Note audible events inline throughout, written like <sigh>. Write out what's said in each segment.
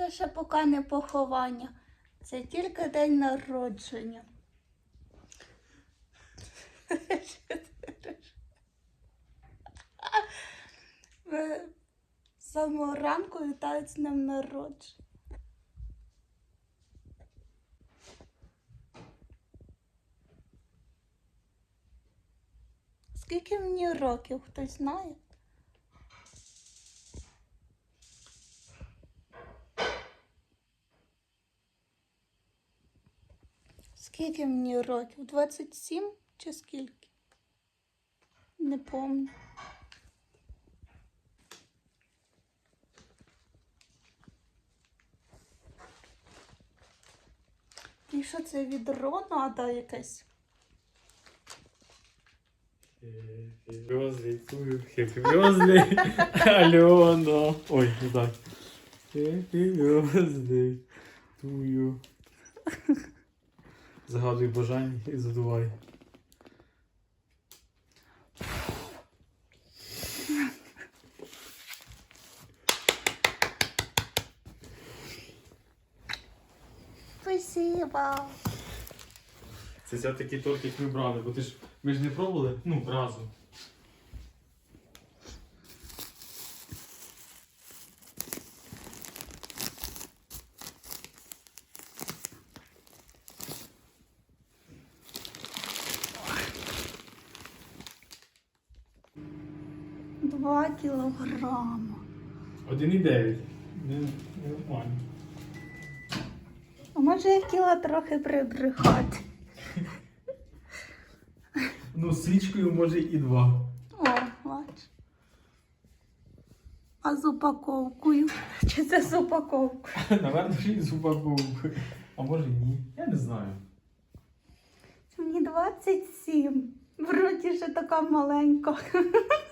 Це ще поки не поховання. Це тільки день народження. Ви з самого ранку вітають з днем народження. Скільки мені років, хтось знає? Скільки мені років? 27 чи скільки? Не пам'ятаю. І що це відро надо якесь? Звездный, тую, birthday, <laughs> Алена. Ой, не так. To you. Загадуй бажання і задувай. Спасибо. Це ця такий торт, як ми брали, бо ти ж ми ж не пробували, ну, разом. Два кілограма. 1,9. Не, не нормально. А може я хотіла трохи прибрехати? Ну, з свічкою може і два. О, бач. А з упаковкою? Чи це з упаковкою? <laughs> Наверно, ще й з упаковкою. А може ні. Я не знаю. Мені 27. Вроді ще така маленька. <laughs>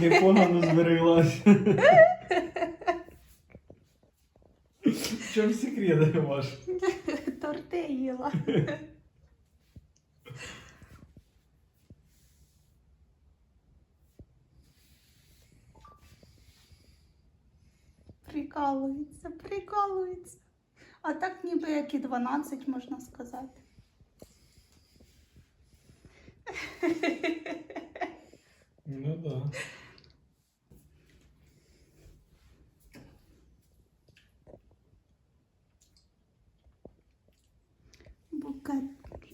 Непогано збереглась. В чому секрет ваш? Торти їла. Прикалується, прикалується. А так ніби як і 12, можна сказати. Ну да. Букет.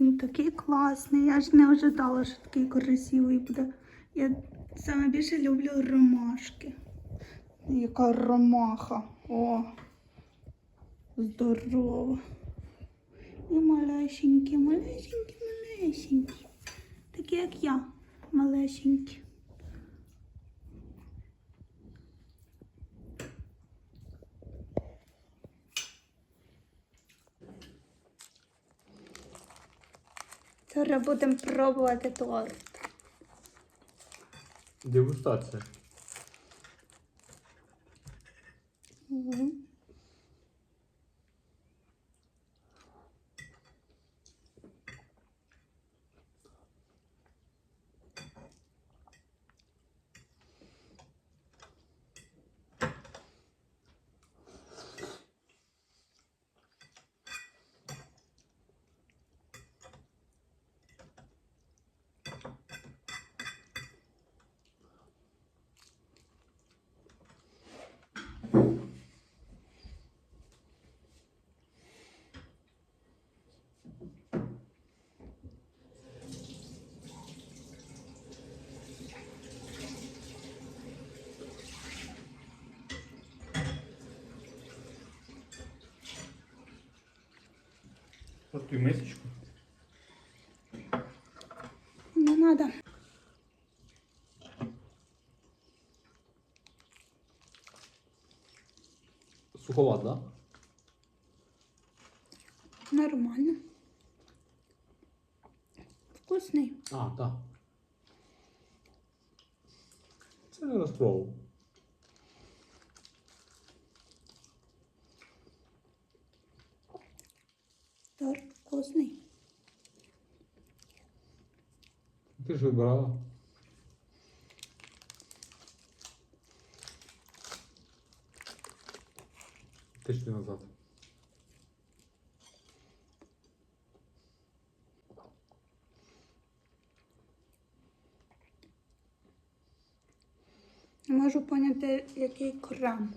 Він такий класний. Я ж не ожидала, що такий красивий буде. Я саме більше люблю ромашки. Яка ромаха. О, здорова. І малесенькі, малесенькі, малесенькі. Такі, як я, малесенькі. Зараз будемо пробувати торт. Дегустація. Мгм. Ту мисочку. Не надо. Суховат, да? Нормально. Вкусний. А, так. Це не розпробував. Торт вкусний. Ти ж вибирала. Тиждень назад. Не можу поняти, який крем.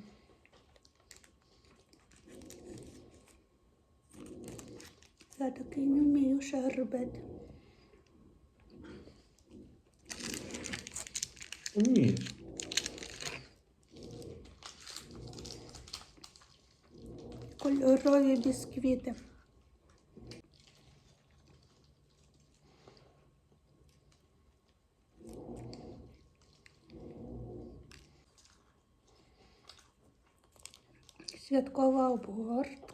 Я такий не вмію ще робити. Ні. Кольорові бісквіти. Святкова обгортка.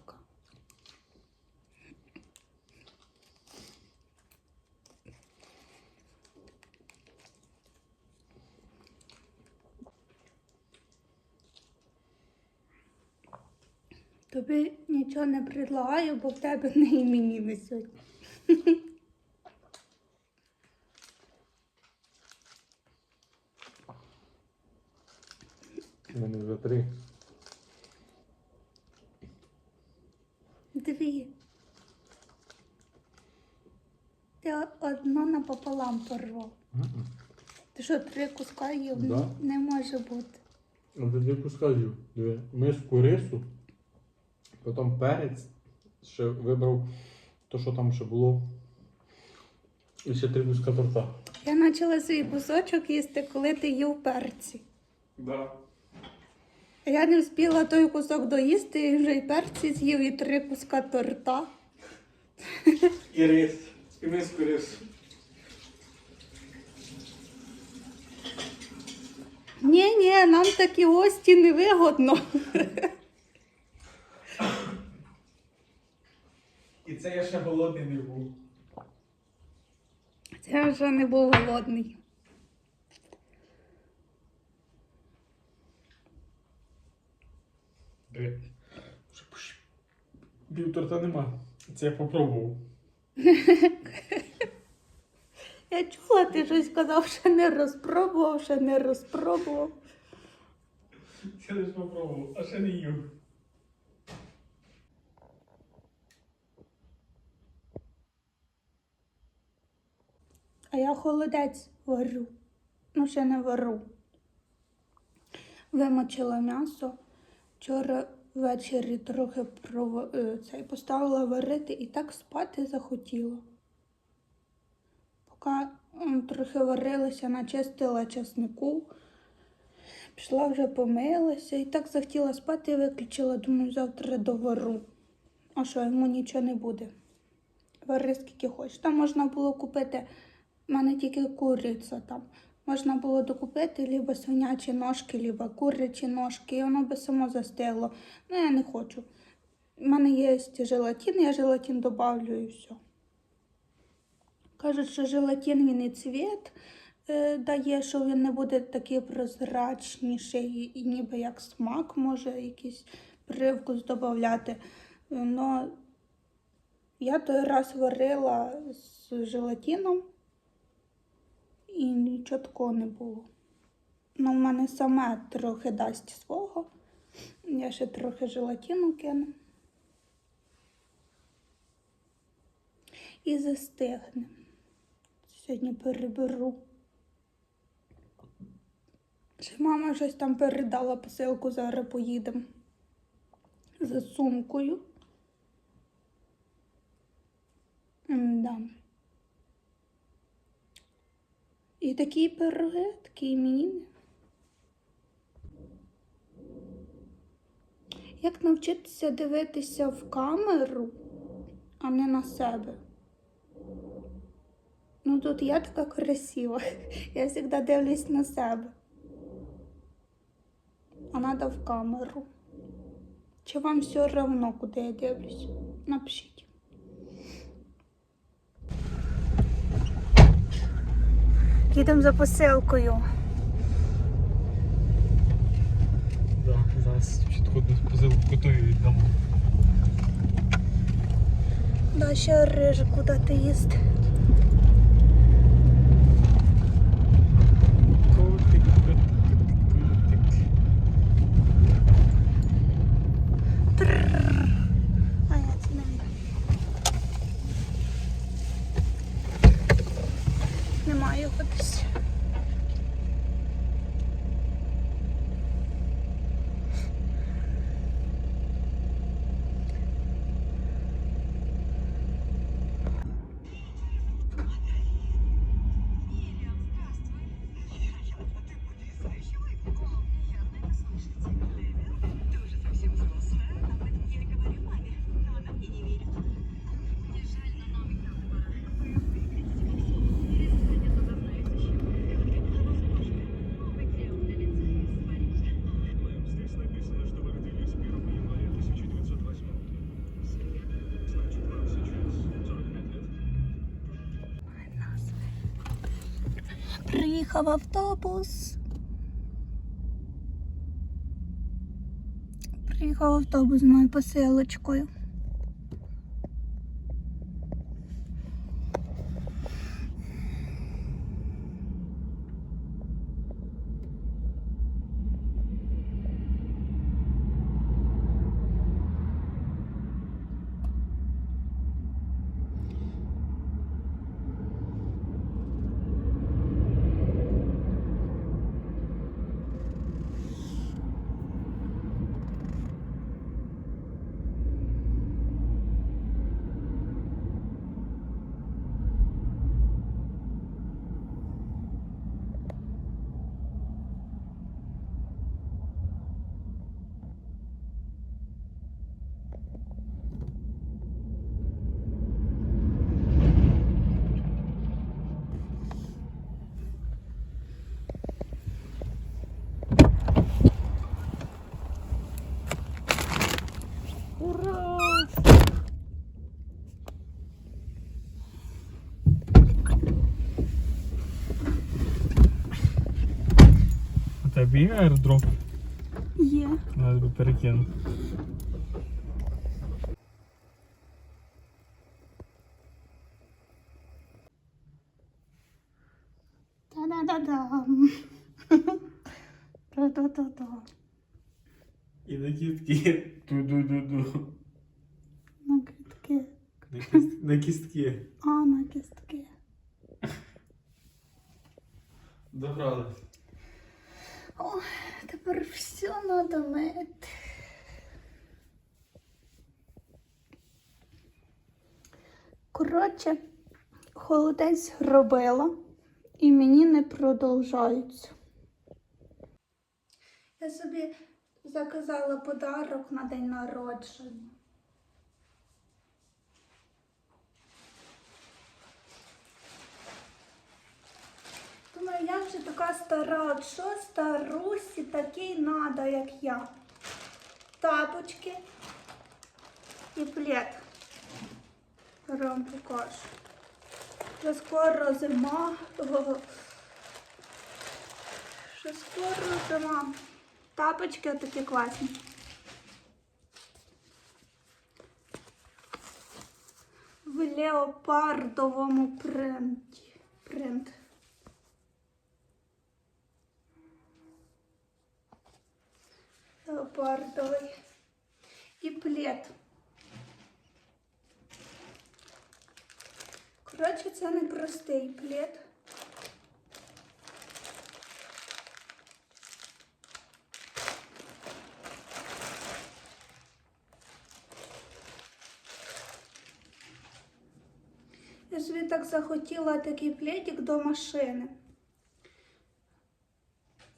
Нічого не предлагаю, бо в тебе не іменіни сьогодні. У мене вже три. Дві. Ти одно напополам порвав. Мгм. Ти що, три куска їв? Да. Не може бути. А тоді пускаю. Диви, миску рису, потім перець, ще вибрав то, що там ще було. І ще три куска торта. Я почала свій кусочок їсти, коли ти їв перці. Да. А Я не встигла той кусок доїсти, і вже і перці з'їв, і три куска торта. І рис. І миску рису. Ні, ні, нам такі гості не вигодно. Це я ще голодний не був. Це вже не був голодний. Диви. Вже торта нема. Це я попробував. <laughs> Я чула, ти щось казав, що не розпробував, що не розпробував. Я лише попробував, а ще не їв. Я холодець варю. Ну, ще не вару. Вимочила м'ясо. Вчора ввечері трохи пров... е, цей, поставила варити і так спати захотіла. Поки трохи варилася, начистила часнику, пішла вже помилася і так захотіла спати і виключила. Думаю, завтра довару. А що, йому нічого не буде. Вари скільки хочеш. Там можна було купити. У мене тільки куриця там. Можна було докупити либо свинячі ножки, либо курячі ножки, і воно би само застигло. Ну, я не хочу. У мене є желатин, я желатин добавлю і все. Кажуть, що желатин він і цвіт е, дає, що він не буде такий прозрачніший, і, ніби як смак може якийсь привкус додати. Но я той раз варила з желатином і нічого такого не було. Ну, в мене саме трохи дасть свого. Я ще трохи желатину кину. І застигне. Сьогодні переберу. Ще мама щось там передала посилку, зараз поїдемо за сумкою. Да. І такі пироги, такі міни. Як навчитися дивитися в камеру, а не на себе? Ну тут я така красива. <laughs> Я завжди дивлюсь на себе. А треба в камеру. Чи вам все одно, куди я дивлюсь? Напишіть. Їдемо за посилкою. Да, зараз чітко позивку готові віддамо. Да, ще рижик куди-то їсти. Приїхав автобус. Приїхав автобус з моєю посилочкою. Ура! У тебе є аеродроп? Є. Надо би перекинути. Та-да-да-дам. Та-да-да-да. І такі такі ту-ду-ду-ду. На кістки. На, кіст... на кістки. А, на кістки. Добрали. О, тепер все треба мити. Коротше, холодець робила і мені не продовжаються. Я собі заказала подарок на день народження. Думаю, я вже така стара, що старусі такий надо, як я. Тапочки і плед. Вам покажу. Вже скоро зима. Вже скоро зима. Тапочки такі класні. В леопардовому принті. Принт. Леопардовий. І плед. Коротше, це не простий плед. Я собі так захотіла такий пледик до машини.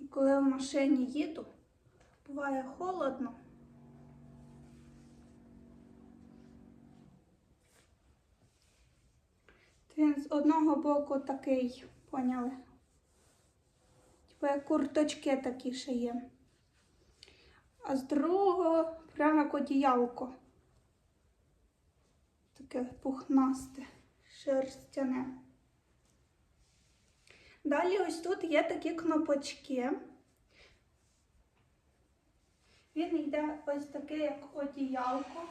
Коли в машині їду, буває холодно. Він з одного боку такий, поняли? Типу як курточки такі ще є. А з другого прямо як одіялко. Таке пухнасте, шерстяне. Далі ось тут є такі кнопочки. Він йде ось таке, як одіялко.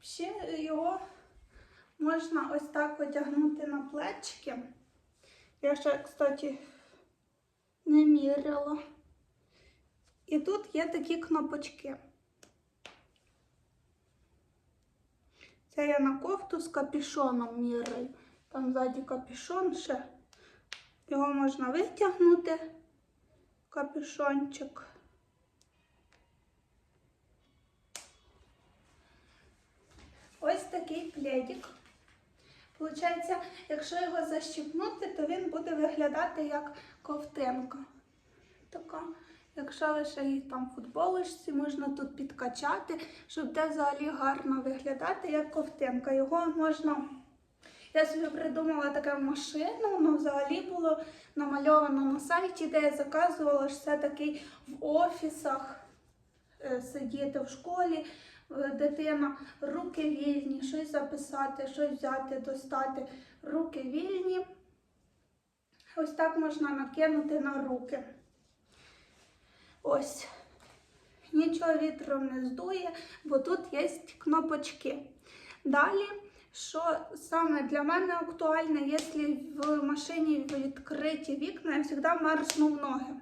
Ще його можна ось так одягнути на плечики. Я ще, кстати, не міряла. І тут є такі кнопочки. Це я на кофту з капюшоном міряю. Там ззаді капюшон ще. Його можна витягнути, капюшончик. Ось такий пледик. Получається, якщо його защіпнути, то він буде виглядати як ковтинка. Така. Якщо ви ще її там футболочці, можна тут підкачати, щоб буде взагалі гарно виглядати, як ковтинка. Його можна. Я собі придумала таку машину, воно взагалі було намальовано на сайті, де я заказувала, що це такий в офісах е, сидіти в школі, е, дитина, руки вільні, щось записати, щось взяти, достати, руки вільні. Ось так можна накинути на руки. Ось. Нічого вітром не здує, бо тут є кнопочки. Далі, що саме для мене актуальне, якщо в машині відкриті вікна, я завжди мерзну в ноги.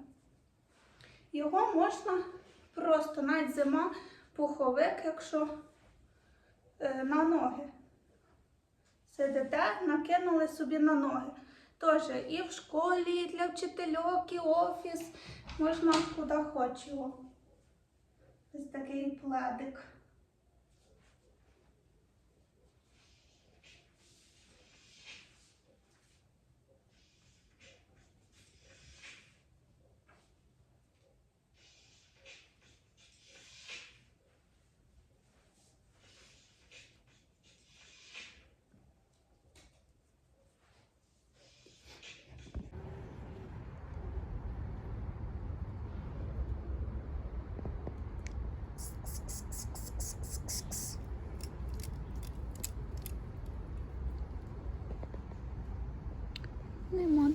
Його можна просто навіть зима, пуховик, якщо е, на ноги. Сидите, накинули собі на ноги. Теж і в школі, і для вчительок, і офіс. Можна куди хочу. Ось такий пледик.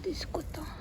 Нема